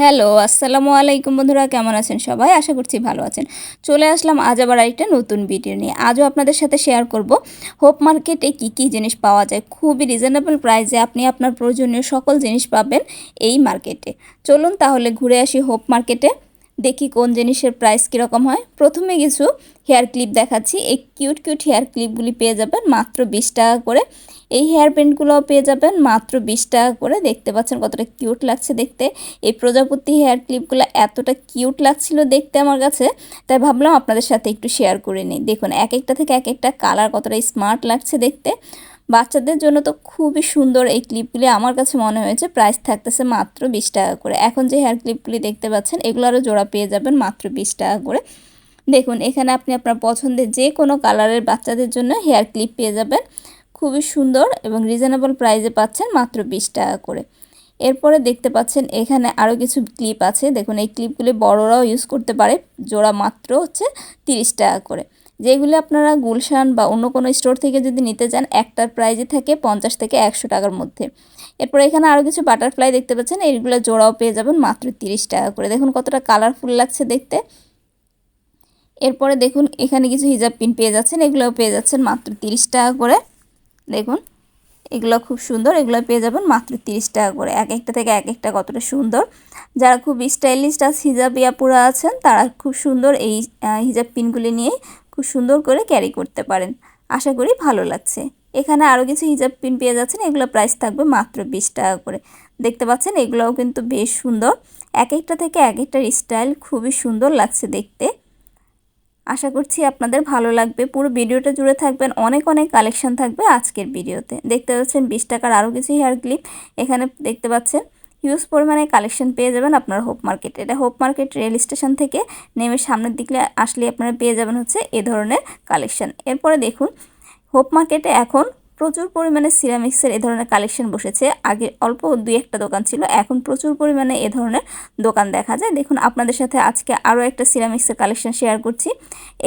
Hello, আসসালামু আলাইকুম বন্ধুরা, কেমন আছেন সবাই? আশা করছি ভালো আছেন। চলে আসলাম আজ আবার একটা নতুন ভিডিও নিয়ে। আজও আপনাদের সাথে শেয়ার করব, হোপ মার্কেটে কি কি জিনিস পাওয়া যায়, খুবই রিজনেবল প্রাইসে আপনি আপনার প্রয়োজনীয় সকল জিনিস পাবেন এই মার্কেটে চলুন তাহলে ঘুরে আসি হোপ মার্কেটে দেখি কোন জিনিসের প্রাইস কীরকম হয়। প্রথমে কিছু হেয়ার ক্লিপ দেখাচ্ছি। এই কিউট কিউট হেয়ার ক্লিপগুলি পেয়ে যাবেন মাত্র বিশ টাকা করে। এই হেয়ার ব্যান্ডগুলোও পেয়ে যাবেন মাত্র বিশ টাকা করে। দেখতে পাচ্ছেন কতটা কিউট লাগছে দেখতে। এই প্রজাপতি হেয়ার ক্লিপগুলো এতটা কিউট লাগছিল দেখতে আমার কাছে। তাই ভাবলাম আপনাদের সাথে একটু শেয়ার করে নিই। দেখুন, এক একটা থেকে এক একটা কালার কতটা স্মার্ট লাগছে দেখতে। বাচ্চাদের জন্য তো খুবই সুন্দর এই ক্লিপগুলি। আমার কাছে মনে হয়েছে প্রাইস থাকতেছে মাত্র বিশ টাকা করে। এখন যে হেয়ার ক্লিপগুলি দেখতে পাচ্ছেন, এগুলো আরও জোড়া পেয়ে যাবেন মাত্র বিশ টাকা করে। দেখুন, এখানে আপনি আপনার পছন্দের যে কোনো কালারের বাচ্চাদের জন্য হেয়ার ক্লিপ পেয়ে যাবেন। খুবই সুন্দর এবং রিজনেবল প্রাইসে পাচ্ছেন মাত্র বিশ টাকা করে। এরপরে দেখতে পাচ্ছেন এখানে আরও কিছু ক্লিপ আছে। দেখুন, এই ক্লিপগুলি বড়রাও ইউজ করতে পারে। জোড়া মাত্র হচ্ছে তিরিশ টাকা করে। যেগুলি আপনারা গুলশান বা অন্য কোনো স্টোর থেকে যদি নিতে চান, একটার প্রাইজে থাকে পঞ্চাশ থেকে একশো টাকার মধ্যে। এরপর এখানে আরও কিছু বাটারফ্লাই দেখতে পাচ্ছেন এইগুলো জোড়াও পেয়ে যাবেন মাত্র তিরিশ টাকা করে। দেখুন কতটা কালারফুল লাগছে দেখতে। এরপরে দেখুন এখানে কিছু হিজাব পিন পেয়ে যাচ্ছেন, এগুলোও পেয়ে যাচ্ছেন মাত্র তিরিশ টাকা করে। দেখুন, এগুলো খুব সুন্দর, এগুলো পেয়ে যাবেন মাত্র তিরিশ টাকা করে। এক একটা থেকে এক একটা কতটা সুন্দর। যারা খুব স্টাইলিশ আস হিজাব ইয়াপুরা আছেন, তারা খুব সুন্দর এই হিজাব পিনগুলি নিয়ে খুব সুন্দর করে ক্যারি করতে পারেন। আশা করি ভালো লাগছে। এখানে আরও কিছু হিজাব পিন পেয়ে যাচ্ছেন, এগুলো প্রাইস থাকবে মাত্র বিশ টাকা করে। দেখতে পাচ্ছেন, এগুলোও কিন্তু বেশ সুন্দর। এক একটা থেকে এক একটার স্টাইল খুবই সুন্দর লাগছে দেখতে। আশা করছি আপনাদের ভালো লাগবে। পুরো ভিডিওটা জুড়ে থাকবেন, অনেক অনেক কালেকশন থাকবে আজকের ভিডিওতে। দেখতে পাচ্ছেন, বিশ টাকার আরও কিছু হেয়ার ক্লিপ এখানে দেখতে পাচ্ছেন হিউজ পরিমাণে কালেকশন পেয়ে যাবেন আপনার হোপ মার্কেট এটা হোপ মার্কেট রেল স্টেশন থেকে নেমে সামনের দিকে আসলে আপনারা পেয়ে যাবেন হচ্ছে এ ধরনের কালেকশন এরপরে দেখুন হোপ মার্কেটে এখন প্রচুর পরিমাণে সিরামিক্সের এ ধরনের কালেকশন বসেছে। আগে অল্প দুই একটা দোকান ছিল, এখন প্রচুর পরিমাণে এ ধরনের দোকান দেখা যায়। দেখুন, আপনাদের সাথে আজকে আরও একটা সিরামিক্সের কালেকশন শেয়ার করছি।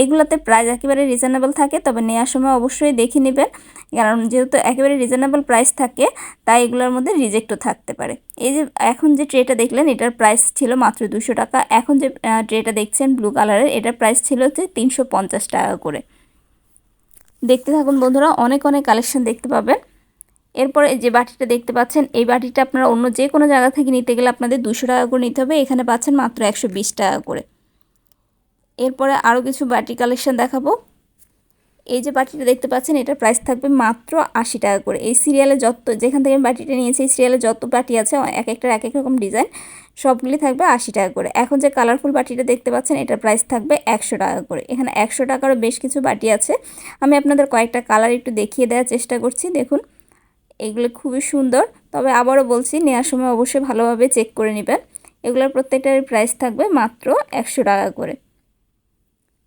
এগুলোতে প্রাইস একেবারে রিজনেবল থাকে, তবে নেওয়ার সময় অবশ্যই দেখে নেবেন। কারণ যেহেতু একেবারে রিজনেবল প্রাইস থাকে, তাই এগুলোর মধ্যে রিজেক্টও থাকতে পারে। এই যে এখন যে ট্রেটা দেখলেন, এটার প্রাইস ছিল মাত্র দুশো টাকা। এখন যে ট্রেটা দেখছেন ব্লু কালারের এটার প্রাইস ছিল হচ্ছে তিনশো পঞ্চাশ টাকা করে। দেখতে থাকুন বন্ধুরা, অনেক অনেক কালেকশন দেখতে পাবেন। এরপরে যে বাটিটা দেখতে পাচ্ছেন, এই বাটিটা আপনারা অন্য যে কোনো জায়গা থেকে নিতে গেলে আপনাদের দুশো টাকা করে নিতে হবে, এখানে পাচ্ছেন মাত্র একশো বিশ টাকা করে। এরপরে আরও কিছু বাটি কালেকশন দেখাবো। এই যে বাটিটা দেখতে পাচ্ছেন, এটার প্রাইস থাকবে মাত্র আশি টাকা করে। এই সিরিয়ালে যত, যেখান থেকে আমি বাটিটা নিয়েছি, এই সিরিয়ালে যত বাটি আছে, এক একটার এক এক রকম ডিজাইন সবগুলি থাকবে আশি টাকা করে। এখন যে কালারফুল বাটিটা দেখতে পাচ্ছেন, এটার প্রাইস থাকবে একশো টাকা করে। এখানে একশো টাকারও বেশ কিছু বাটি আছে। আমি আপনাদের কয়েকটা কালার একটু দেখিয়ে দেওয়ার চেষ্টা করছি। দেখুন, এগুলো খুবই সুন্দর। তবে আবারও বলছি, নেওয়ার সময় অবশ্যই ভালোভাবে চেক করে নেবেন। এগুলোর প্রত্যেকটার প্রাইস থাকবে মাত্র একশো টাকা করে।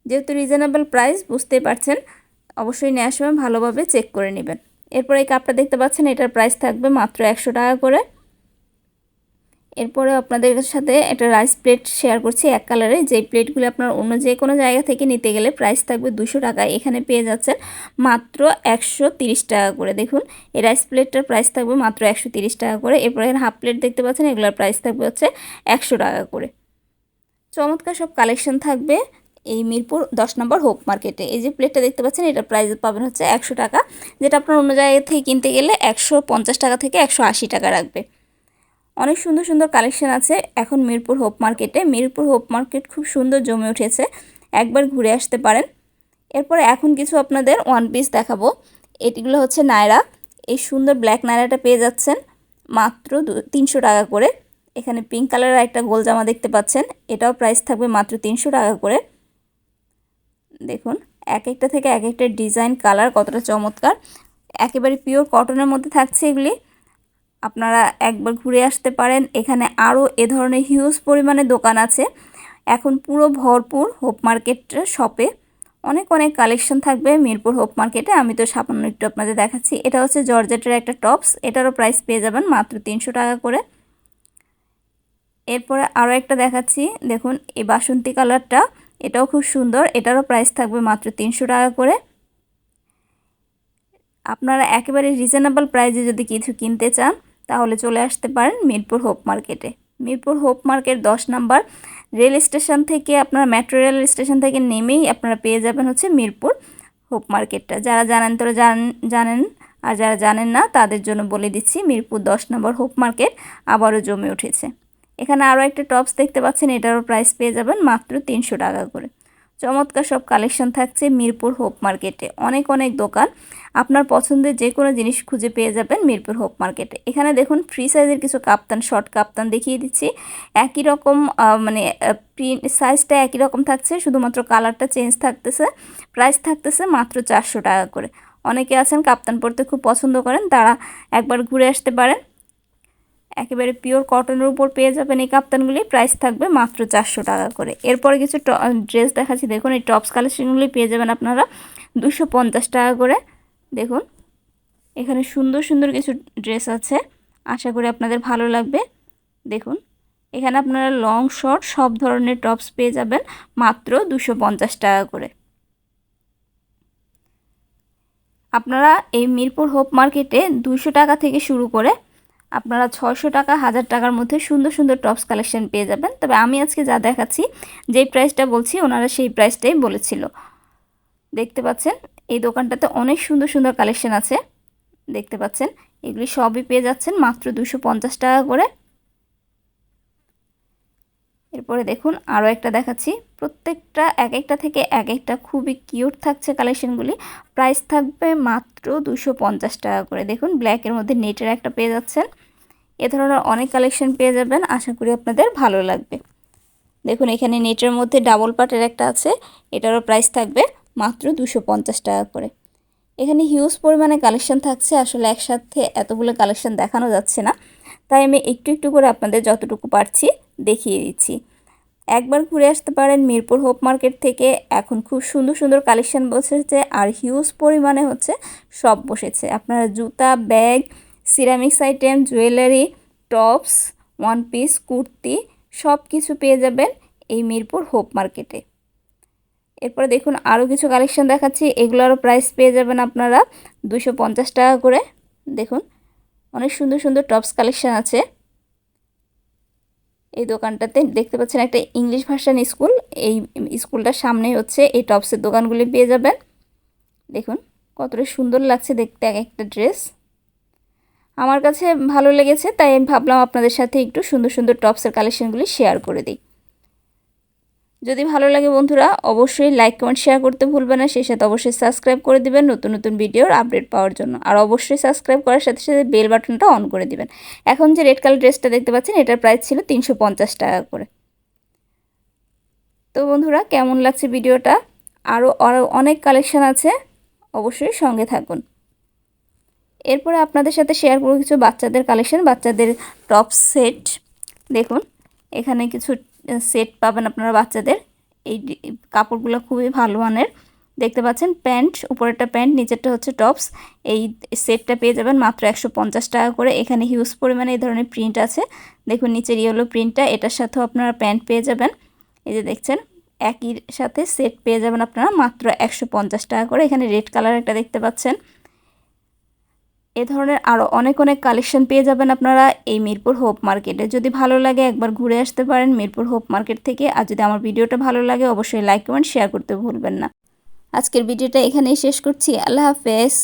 যেহেতু রিজনেবল প্রাইস বুঝতে পারছেন অবশ্যই নেওয়ার সময় ভালোভাবে চেক করে নেবেন। এরপর এই কাপটা দেখতে পাচ্ছেন, এটার প্রাইস থাকবে মাত্র একশো টাকা করে। এরপরে আপনাদের সাথে একটা রাইস প্লেট শেয়ার করছি এক কালারে যে প্লেটগুলো আপনার অন্য যে কোনো জায়গা থেকে নিতে গেলে প্রাইস থাকবে দুশো টাকা। এখানে পেয়ে যাচ্ছেন মাত্র একশো টাকা করে। দেখুন, এই রাইস প্লেটটার প্রাইস থাকবে মাত্র একশো টাকা করে। এরপরে হাফ প্লেট দেখতে পাচ্ছেন, এগুলোর প্রাইস থাকবে হচ্ছে একশো টাকা করে। চমৎকার সব কালেকশন থাকবে। এই মিরপুর দশ নম্বর হোপ মার্কেটে। এই যে প্লেটটা দেখতে পাচ্ছেন এটা প্রাইস পাবেন হচ্ছে একশো টাকা, যেটা আপনার অন্য জায়গা থেকে কিনতে গেলে একশো পঞ্চাশ টাকা থেকে একশো আশি টাকা রাখবে। অনেক সুন্দর সুন্দর কালেকশন আছে এখন মিরপুর হোপ মার্কেটে। মিরপুর হোপ মার্কেট খুব সুন্দর জমে উঠেছে, একবার ঘুরে আসতে পারেন। এরপরে এখন কিছু আপনাদের ওয়ান পিস দেখাবো। এটিগুলো হচ্ছে নায়রা। এই সুন্দর ব্ল্যাক নায়রাটা পেয়ে যাচ্ছেন, মাত্র তিনশো টাকা করে। এখানে পিঙ্ক কালারের একটা গোল জামা দেখতে পাচ্ছেন, এটাও প্রাইস থাকবে মাত্র তিনশো টাকা করে। দেখুন এক একটা থেকে এক একটা ডিজাইন কালার কতটা চমৎকার। একেবারে পিওর কটনের মধ্যে থাকছে এগুলি। আপনারা একবার ঘুরে আসতে পারেন। এখানে আরও এ ধরনের হিউজ পরিমাণে দোকান আছে। এখন পুরো ভরপুর হোপ মার্কেটের শপে অনেক অনেক কালেকশন থাকবে মিরপুর হোপ মার্কেটে। আমি তো সামান্য একটু আপনাদের দেখাচ্ছি। এটা হচ্ছে জর্জেটের একটা টপস। এটারও প্রাইস পেয়ে যাবেন মাত্র তিনশো টাকা করে। এরপরে আরও একটা দেখাচ্ছি। দেখুন, এই বাসন্তী কালারটা। এটাও খুব সুন্দর। এটারও প্রাইস থাকবে মাত্র তিনশো টাকা করে। আপনারা একেবারে রিজনেবল প্রাইসে যদি কিছু কিনতে চান, তাহলে চলে আসতে পারেন মিরপুর হোপ মার্কেটে। মিরপুর হোপ মার্কেট দশ নাম্বার রেল স্টেশন থেকে আপনার মেট্রো রেল স্টেশন থেকে নেমেই আপনারা পেয়ে যাবেন হচ্ছে মিরপুর হোপ মার্কেটটা। যারা জানেন তারা জানেন জানেন আর যারা জানেন না, তাদের জন্য বলে দিচ্ছি মিরপুর দশ নম্বর হোপ মার্কেট আবারও জমে উঠেছে। এখানে আরও একটা টপস দেখতে পাচ্ছেন, এটারও প্রাইস পেয়ে যাবেন মাত্র তিনশো টাকা করে। চমৎকার সব কালেকশন থাকছে মিরপুর হোপ মার্কেটে অনেক অনেক দোকান। আপনার পছন্দের যে কোনো জিনিস খুঁজে পেয়ে যাবেন মিরপুর হোপ মার্কেটে এখানে দেখুন ফ্রি সাইজের কিছু কাপ্তান শর্ট কাপ্তান দেখিয়ে দিচ্ছি। একই রকম মানে প্রিন্ট সাইজটা একই রকম থাকছে, শুধুমাত্র কালারটা চেঞ্জ থাকতেছে। প্রাইস থাকতেছে মাত্র চারশো টাকা করে। অনেকে আছেন কাপ্তান পরতে খুব পছন্দ করেন, তারা একবার ঘুরে আসতে পারেন। একেবারে পিওর কটনের উপর পেয়ে যাবেন এই কাপ্তানগুলি। প্রাইস থাকবে মাত্র চারশো টাকা করে। এরপরে কিছু ড্রেস দেখাচ্ছি। দেখুন, এই টপস কালেকশনগুলি পেয়ে যাবেন আপনারা দুশো পঞ্চাশ টাকা করে। দেখুন, এখানে সুন্দর সুন্দর কিছু ড্রেস আছে। আশা করি আপনাদের ভালো লাগবে। দেখুন, এখানে আপনারা লং শর্ট সব ধরনের টপস পেয়ে যাবেন মাত্র দুশো পঞ্চাশ টাকা করে। আপনারা এই মিরপুর হোপ মার্কেটে দুশো টাকা থেকে শুরু করে আপনারা ছশো টাকা, হাজার টাকার মধ্যে সুন্দর সুন্দর টপস কালেকশান পেয়ে যাবেন। তবে আমি আজকে যা দেখাচ্ছি, যেই প্রাইসটা বলছি, ওনারা সেই প্রাইসটাই বলেছিল। দেখতে পাচ্ছেন, এই দোকানটাতে অনেক সুন্দর সুন্দর কালেকশান আছে। দেখতে পাচ্ছেন, এগুলি সবই পেয়ে যাচ্ছেন মাত্র দুশো টাকা করে। এরপরে দেখুন আরও একটা দেখাচ্ছি। প্রত্যেকটা এক একটা থেকে এক একটা খুবই কিউট থাকছে কালেকশনগুলি। প্রাইস থাকবে মাত্র দুশো টাকা করে। দেখুন ব্ল্যাকের মধ্যে নেটের একটা পেয়ে যাচ্ছেন। এ ধরনের অনেক কালেকশন পেয়ে যাবেন। আশা করি আপনাদের ভালো লাগবে। দেখুন এখানে নেটের মধ্যে ডাবল পার্টের একটা আছে। এটারও প্রাইস থাকবে মাত্র দুশো টাকা করে। এখানে হিউজ পরিমাণে কালেকশন থাকছে। আসলে একসাথে এতগুলো কালেকশন দেখানো যাচ্ছে না। তাই আমি একটু একটু করে আপনাদের যতটুকু পারছি দেখিয়ে দিচ্ছি। একবার ঘুরে আসতে পারেন মিরপুর হোপ মার্কেট থেকে। এখন খুব সুন্দর সুন্দর কালেকশন বসেছে আর হিউজ পরিমাণে হচ্ছে সব বসেছে। আপনারা জুতা, bag, ceramics item, jewellery, tops, one piece, kurti সব কিছু পেয়ে যাবেন এই মিরপুর হোপ মার্কেটে। এরপরে দেখুন আরও কিছু কালেকশন দেখাচ্ছি। এগুলোরও প্রাইস পেয়ে যাবেন আপনারা দুশো টাকা করে। দেখুন, অনেক সুন্দর সুন্দর টপস কালেকশান আছে। এই দোকানটাতে দেখতে পাচ্ছেন একটা ইংলিশ ভার্সান স্কুল। এই স্কুলটার সামনে হচ্ছে এই টপসের দোকানগুলি পেয়ে যাবেন। দেখুন, কতটা সুন্দর লাগছে দেখতে এক একটা ড্রেস। আমার কাছে ভালো লেগেছে, তাই ভাবলাম আপনাদের সাথে একটু সুন্দর সুন্দর টপসের কালেকশনগুলি শেয়ার করে দিই। যদি ভালো লাগে বন্ধুরা, অবশ্যই লাইক কমেন্ট শেয়ার করতে ভুলবেন না। সেই সাথে অবশ্যই সাবস্ক্রাইব করে দিবেন নতুন নতুন ভিডিওর আপডেট পাওয়ার জন্য। আর অবশ্যই সাবস্ক্রাইব করার সাথে সাথে বেল বাটনটা অন করে দিবেন। এখন যে রেড কালার ড্রেসটা দেখতে পাচ্ছেন, এটার প্রাইস ছিল তিনশো পঞ্চাশ টাকা করে। তো বন্ধুরা, কেমন লাগছে ভিডিওটা আরও অনেক কালেকশান আছে। অবশ্যই সঙ্গে থাকুন। এরপরে আপনাদের সাথে শেয়ার করব কিছু বাচ্চাদের কালেকশান বাচ্চাদের টপ সেট দেখুন, এখানে কিছু সেট পাবেন আপনারা বাচ্চাদের। এই কাপড়গুলো খুবই ভালো মানের। দেখতে পাচ্ছেন প্যান্ট, উপরেরটা প্যান্ট, নিচেরটা হচ্ছে টপস। এই সেটটা পেয়ে যাবেন মাত্র একশো পঞ্চাশ টাকা করে। এখানে হিউজ পরিমাণে এই ধরনের প্রিন্ট আছে। দেখুন নিচের ইয়েলো প্রিন্টটা এটার সাথেও আপনারা প্যান্ট পেয়ে যাবেন। এই যে দেখছেন, একই সাথে সেট পেয়ে যাবেন আপনারা মাত্র একশো পঞ্চাশ টাকা করে। এখানে রেড কালার একটা দেখতে পাচ্ছেন। এ ধরনের আরও অনেক অনেক কালেকশন পেয়ে যাবেন আপনারা এই মিরপুর হোপ মার্কেটে যদি ভালো লাগে একবার ঘুরে আসতে পারেন মিরপুর হোপ মার্কেট থেকে। আর যদি আমার ভিডিওটা ভালো লাগে, অবশ্যই লাইক কমেন্ট শেয়ার করতে ভুলবেন না। আজকের ভিডিওটা এখানেই শেষ করছি। আল্লাহ হাফেজ।